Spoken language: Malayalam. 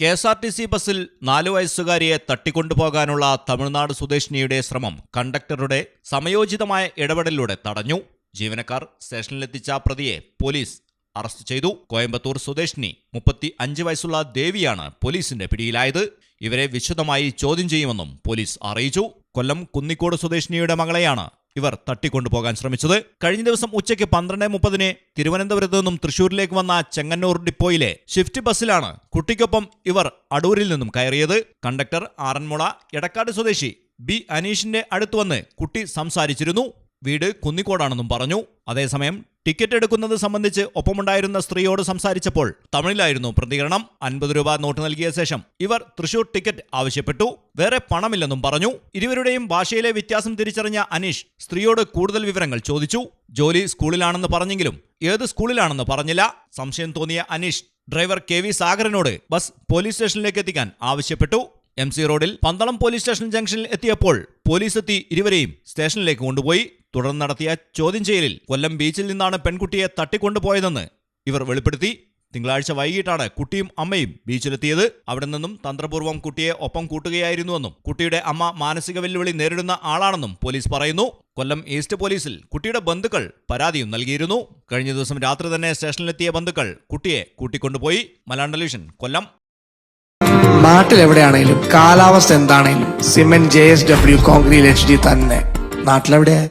K S R T C ബസ്സിൽ നാലു വയസ്സുകാരിയെ തട്ടിക്കൊണ്ടുപോകാനുള്ള തമിഴ്നാട് സ്വദേശിനിയുടെ ശ്രമം കണ്ടക്ടറുടെ സമയോചിതമായ ഇടപെടലിലൂടെ തടഞ്ഞു. ജീവനക്കാർ സ്റ്റേഷനിലെത്തിച്ച പ്രതിയെ പോലീസ് അറസ്റ്റ് ചെയ്തു. കോയമ്പത്തൂർ സ്വദേശിനി മുപ്പത്തി അഞ്ച് വയസ്സുള്ള ദേവിയാണ് പോലീസിന്റെ പിടിയിലായത്. ഇവരെ വിശദമായി ചോദ്യം ചെയ്യുമെന്നും പോലീസ് അറിയിച്ചു. കൊല്ലം കുന്നിക്കോട് സ്വദേശിനിയുടെ മകളെയാണ് ഇവർ തട്ടിക്കൊണ്ടുപോകാൻ ശ്രമിച്ചത്. കഴിഞ്ഞ ദിവസം ഉച്ചയ്ക്ക് പന്ത്രണ്ട് മുപ്പതിന് തിരുവനന്തപുരത്ത് നിന്നും തൃശൂരിലേക്ക് വന്ന ചെങ്ങന്നൂർ ഡിപ്പോയിലെ ഷിഫ്റ്റ് ബസ്സിലാണ് കുട്ടിക്കൊപ്പം ഇവർ അടൂരിൽ നിന്നും കയറിയത്. കണ്ടക്ടർ ആറന്മുള എടക്കാട് സ്വദേശി ബി അനീഷിന്റെ അടുത്ത് വന്ന് കുട്ടി സംസാരിച്ചിരുന്നു. വീട് കുന്നിക്കോടാണെന്നും പറഞ്ഞു. അതേസമയം ടിക്കറ്റ് എടുക്കുന്നത് സംബന്ധിച്ച് ഒപ്പമുണ്ടായിരുന്ന സ്ത്രീയോട് സംസാരിച്ചപ്പോൾ തമിഴിലായിരുന്നു പ്രതികരണം. അൻപത് രൂപ നോട്ട് നൽകിയ ശേഷം ഇവർ തൃശൂർ ടിക്കറ്റ് ആവശ്യപ്പെട്ടു. വേറെ പണമില്ലെന്നും പറഞ്ഞു. ഇരുവരുടെയും ഭാഷയിലെ വ്യത്യാസം തിരിച്ചറിഞ്ഞ അനീഷ് സ്ത്രീയോട് കൂടുതൽ വിവരങ്ങൾ ചോദിച്ചു. ജോലി സ്കൂളിലാണെന്ന് പറഞ്ഞെങ്കിലും ഏത് സ്കൂളിലാണെന്ന് പറഞ്ഞില്ല. സംശയം തോന്നിയ അനീഷ് ഡ്രൈവർ കെ വി സാഗരനോട് ബസ് പോലീസ് സ്റ്റേഷനിലേക്ക് എത്തിക്കാൻ ആവശ്യപ്പെട്ടു. എം സി റോഡിൽ പന്തളം പോലീസ് സ്റ്റേഷൻ ജംഗ്ഷനിൽ എത്തിയപ്പോൾ പോലീസ് എത്തി ഇരുവരെയും സ്റ്റേഷനിലേക്ക് കൊണ്ടുപോയി. തുടർന്ന് നടത്തിയ ചോദ്യം ചെയ്യലിൽ കൊല്ലം ബീച്ചിൽ നിന്നാണ് പെൺകുട്ടിയെ തട്ടിക്കൊണ്ടുപോയതെന്ന് ഇവർ വെളിപ്പെടുത്തി. തിങ്കളാഴ്ച വൈകിട്ടാണ് കുട്ടിയും അമ്മയും ബീച്ചിലെത്തിയത്. അവിടെ നിന്നും തന്ത്രപൂർവം കുട്ടിയെ ഒപ്പം കൂട്ടുകയായിരുന്നുവെന്നും കുട്ടിയുടെ അമ്മ മാനസിക വെല്ലുവിളി നേരിടുന്ന ആളാണെന്നും പോലീസ് പറയുന്നു. കൊല്ലം ഈസ്റ്റ് പോലീസിൽ കുട്ടിയുടെ ബന്ധുക്കൾ പരാതിയും നൽകിയിരുന്നു. കഴിഞ്ഞ ദിവസം രാത്രി തന്നെ സ്റ്റേഷനിലെത്തിയ ബന്ധുക്കൾ കുട്ടിയെ കൂട്ടിക്കൊണ്ടുപോയി. മലയാളം കൊല്ലം. നാട്ടിലെവിടെയാണെങ്കിലും കാലാവസ്ഥ എന്താണെങ്കിലും cement J S W concrete H D തന്നെ. നാട്ടിലെവിടെ